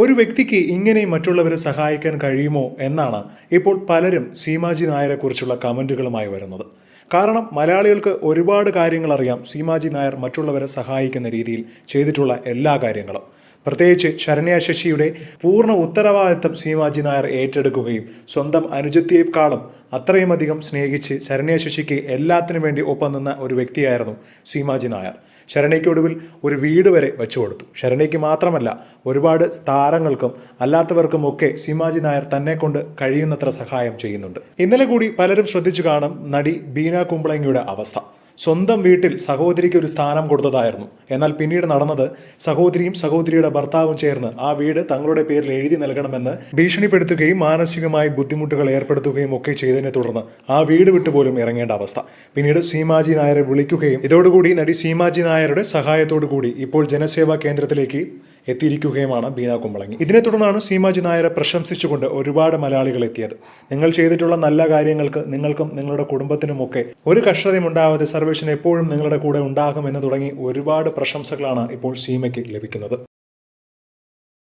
ഒരു വ്യക്തിക്ക് ഇങ്ങനെ മറ്റുള്ളവരെ സഹായിക്കാൻ കഴിയുമോ എന്നാണ് ഇപ്പോൾ പലരും സീമാജി നായരെ കുറിച്ചുള്ള കമന്റുകളുമായി വരുന്നത്. കാരണം മലയാളികൾക്ക് ഒരുപാട് കാര്യങ്ങൾ അറിയാം സീമാജി നായർ മറ്റുള്ളവരെ സഹായിക്കുന്ന രീതിയിൽ ചെയ്തിട്ടുള്ള എല്ലാ കാര്യങ്ങളും. പ്രത്യേകിച്ച് ശരണ്യ ശശിയുടെ പൂർണ ഉത്തരവാദിത്തം സീമാജി നായർ ഏറ്റെടുക്കുകയും സ്വന്തം അനുജത്തിയേക്കാളും അത്രയും അധികം സ്നേഹിച്ച് ശരണ്യ ശശിക്ക് എല്ലാത്തിനും വേണ്ടി ഒപ്പം നിന്ന ഒരു വ്യക്തിയായിരുന്നു സീമാജി നായർ. ശരണ്യയ്ക്കൊടുവിൽ ഒരു വീട് വരെ വെച്ചു കൊടുത്തു. ശരണയ്ക്ക് മാത്രമല്ല ഒരുപാട് താരങ്ങൾക്കും അല്ലാത്തവർക്കും ഒക്കെ സീമാജി നായർ തന്നെ കൊണ്ട് കഴിയുന്നത്ര സഹായം ചെയ്യുന്നുണ്ട്. ഇന്നലെ കൂടി പലരും ശ്രദ്ധിച്ചു കാണും നടി ബീന കുമ്പളങ്ങിയുടെ അവസ്ഥ. സ്വന്തം വീട്ടിൽ സഹോദരിക്ക് ഒരു സ്ഥാനം കൊടുത്തതായിരുന്നു. എന്നാൽ പിന്നീട് നടന്നത് സഹോദരിയും സഹോദരിയുടെ ഭർത്താവും ചേർന്ന് ആ വീട് തങ്ങളുടെ പേരിൽ എഴുതി നൽകണമെന്ന് ഭീഷണിപ്പെടുത്തുകയും മാനസികമായി ബുദ്ധിമുട്ടുകൾ ഏർപ്പെടുത്തുകയും ഒക്കെ ചെയ്തതിനെ തുടർന്ന് ആ വീട് വിട്ടുപോലും ഇറങ്ങേണ്ട അവസ്ഥ. പിന്നീട് സീമാജി നായരെ വിളിക്കുകയും ഇതോടുകൂടി നടി സീമാജി നായരുടെ സഹായത്തോടു കൂടി ഇപ്പോൾ ജനസേവാ കേന്ദ്രത്തിലേക്ക് എത്തിയിരിക്കുകയുമാണ് ബീന കുമ്പളങ്ങി. ഇതിനെ തുടർന്നാണ് സീമാജി നായരെ പ്രശംസിച്ചുകൊണ്ട് ഒരുപാട് മലയാളികൾ എത്തിയത്. നിങ്ങൾ ചെയ്തിട്ടുള്ള നല്ല കാര്യങ്ങൾക്ക് നിങ്ങൾക്കും നിങ്ങളുടെ കുടുംബത്തിനുമൊക്കെ ഒരു കഷ്ടതയും ഉണ്ടാവാതെ സർവേഷൻ എപ്പോഴും നിങ്ങളുടെ കൂടെ ഉണ്ടാകുമെന്ന് തുടങ്ങി ഒരുപാട് പ്രശംസകളാണ് ഇപ്പോൾ സീമയ്ക്ക് ലഭിക്കുന്നത്.